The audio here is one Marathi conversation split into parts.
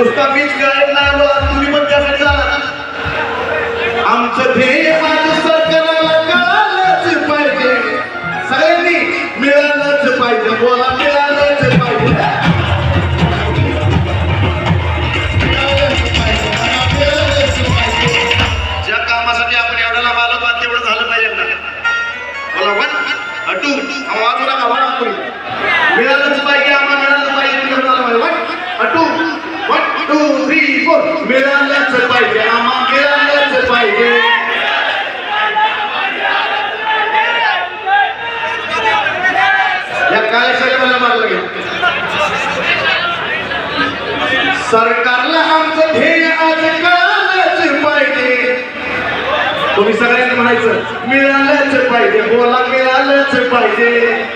रस्ता मीच करायला नाही आलो तुम्ही पण त्यासाठी झाला आमचं ध्येय माझं सरकारला कळालंच पाहिजे. सगळ्यांनी मिळालंच पाहिजे बोला मिळालंच पाहिजे. मिळालंच पाहिजे. कोण फोर मिळालंच पाहिजे आम्हाला मिळालंच पाहिजे. या काळ्यासाठी मला मारलं गेलं सरकारला आमचं ध्येय आज कळालंच पाहिजे. तुम्ही सगळ्यांनी म्हणायचं मिळालंच पाहिजे बोला मिळालंच पाहिजे.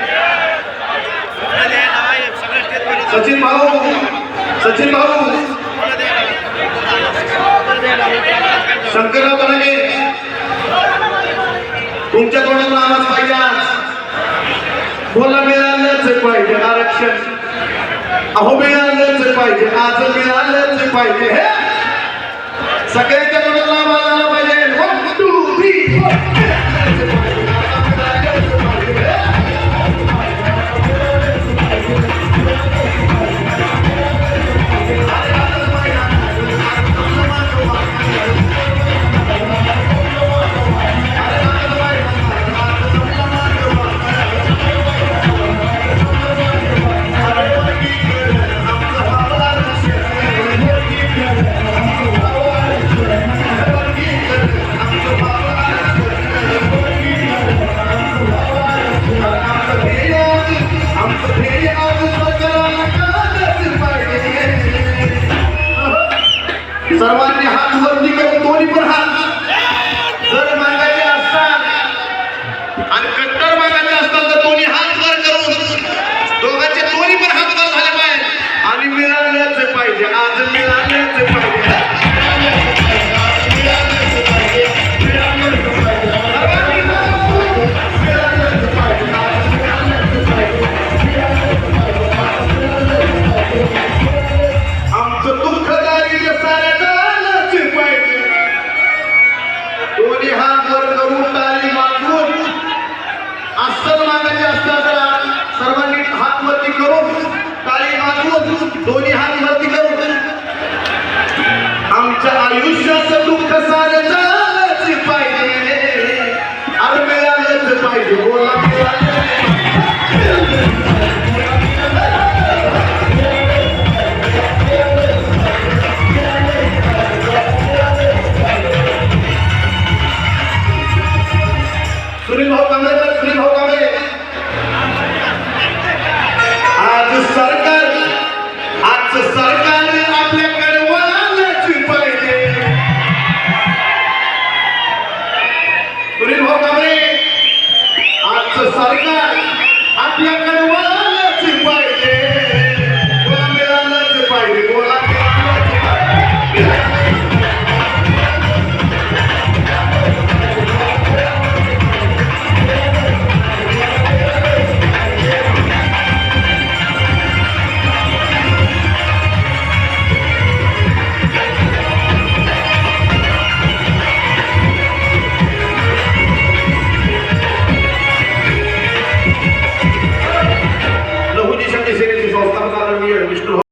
सचिन भाऊ सचिन भाऊ शंकरराव बनागे तुमच्या तोंडातून आवाज पाहिजे बोला मिळालंच पाहिजे आरक्षण. अहो मिळालंच पाहिजे आज मिळालंच पाहिजे. हे सर्वांनी हात वरती करून दोन्ही पण हात हात वरती करून ताली वाजवून दोन्ही हात वरती करून. आमच्या आयुष्याचं